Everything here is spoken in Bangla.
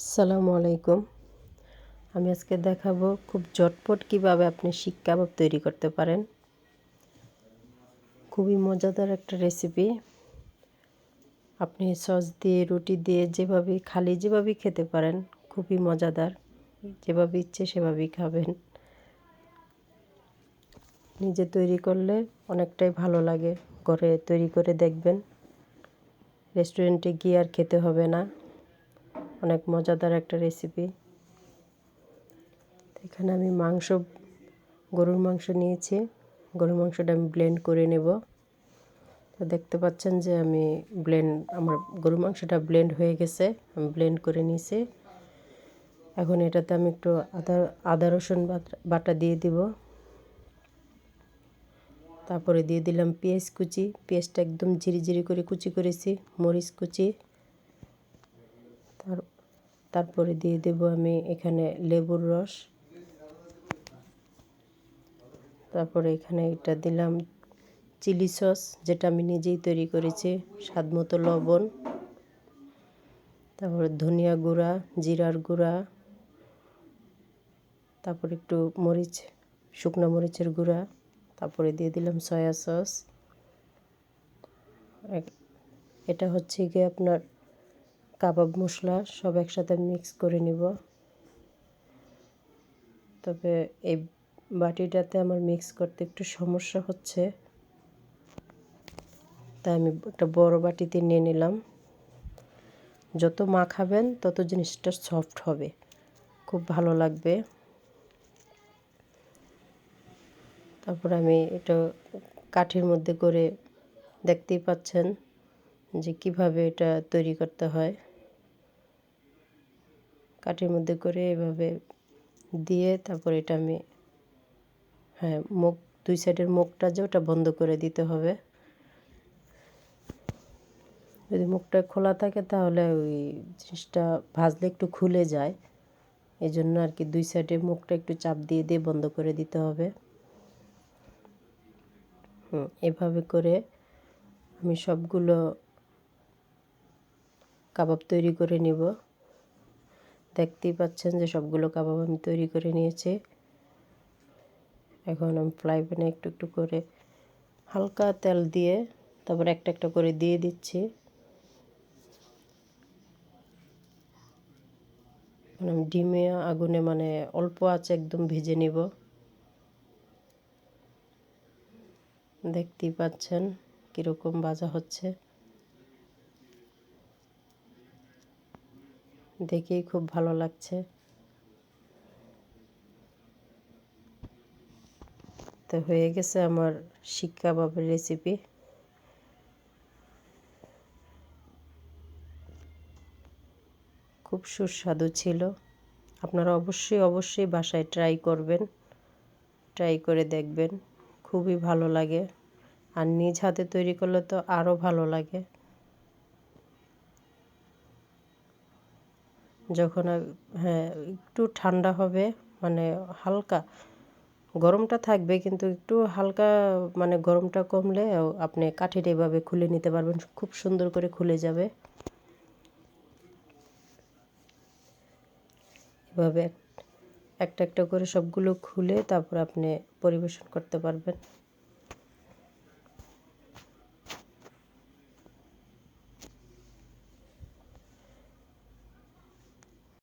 আসসালামু আলাইকুম। আমি আজকে দেখাবো খুব ঝটপট কীভাবে আপনি শিক কাবাব তৈরি করতে পারেন। খুবই মজাদার একটা রেসিপি আপনি সস দিয়ে, রুটি দিয়ে যেভাবে, খালি যেভাবেই খেতে পারেন, খুবই মজাদার। যেভাবে ইচ্ছে সেভাবেই খাবেন। নিজে তৈরি করলে অনেকটাই ভালো লাগে। ঘরে তৈরি করে দেখবেন। রেস্টুরেন্টে গিয়ে আর খেতে হবে না। অনেক মজাদার একটা রেসিপি এখানে আমি মাংস, গরুর মাংস নিয়েছি। গরুর মাংসটা আমি ব্লেন্ড করে নেব। তো দেখতে পাচ্ছেন যে আমি ব্লেন্ড আমার গরুর মাংসটা ব্লেন্ড হয়ে গেছে, আমি ব্লেন্ড করে নিয়েছি। এখন এটাতে আমি একটু আদা আদা, রসুন বাটা দিয়ে দিব। তারপরে দিয়ে দিলাম পেঁয়াজ কুচি। পেঁয়াজটা একদম ঝিরি ঝিরি করে কুচি করেছি, মরিচ কুচি। তার, তারপরে দিয়ে দেব আমি এখানে লেবুর রস। তারপরে এখানে এটা দিলাম চিলি সস, যেটা আমি নিজেই তৈরি করেছি, স্বাদ মতো লবণ। তারপরে ধনিয়া গুঁড়া, জিরার গুঁড়া। তারপর একটু মরিচ, শুকনো মরিচের গুঁড়া। তারপরে দিয়ে দিলাম সয়া সস। এটা হচ্ছে গিয়ে আপনার কাবাব, মশলা সব একসাথে মিক্স করে নিব। তবে এই বাটিটাতে আমার মিক্স করতে একটু সমস্যা হচ্ছে। তাই আমি একটা বড় বাটিতে নিয়ে নিলাম। যত মাখাবেন, তত জিনিসটা সফট হবে। খুব ভালো লাগবে। তারপর আমি এটা কাঠির মধ্যে করে দেখতেই পাচ্ছেন যে কীভাবে এটা তৈরি করতে হয়। কাঠির মধ্যে করে এভাবে দিয়ে তারপর এটা আমি হ্যাঁ মুখ, দুই সাইডের মুখটা যে ওটা বন্ধ করে দিতে হবে। যদি মুখটা খোলা থাকে তাহলে ওই জিনিসটা ভাজলে একটু খুলে যায়। এই জন্য আর কি দুই সাইডে মুখটা একটু চাপ দিয়ে দিয়ে বন্ধ করে দিতে হবে। হুম, এভাবে করে আমি সবগুলো কাবাব তৈরি করে নিব। দেখতেই পাচ্ছেন যে সবগুলো কাবাব আমি তৈরি করে নিয়েছি। এখন আমি ফ্রাই প্যানে একটু একটু করে হালকা তেল দিয়ে তারপর একটা একটা করে দিয়ে দিচ্ছি। আমি ডিমে আগুনে মানে অল্প আছে একদম ভেজে নিব। দেখতেই পাচ্ছেন কীরকম ভাজা হচ্ছে। দেখেই খুব ভালো লাগছে। তো হয়ে গেছে আমার শিক কাবাবের রেসিপি খুব সুস্বাদু ছিল। আপনারা অবশ্যই অবশ্যই বাসায় ট্রাই করবেন। ট্রাই করে দেখবেন। খুবই ভালো লাগে। আর নিজ হাতে তৈরি করলে তো আরও ভালো লাগে। যখন হ্যাঁ একটু ঠান্ডা হবে মানে হালকা, গরমটা থাকবে, কিন্তু একটু হালকা মানে গরমটা কমলে আপনি কাঠিটা এভাবে খুলে নিতে পারবেন, খুব সুন্দর করে খুলে যাবে। এভাবে একটা একটা করে সবগুলো খুলে তারপর আপনি পরিবেশন করতে পারবেন।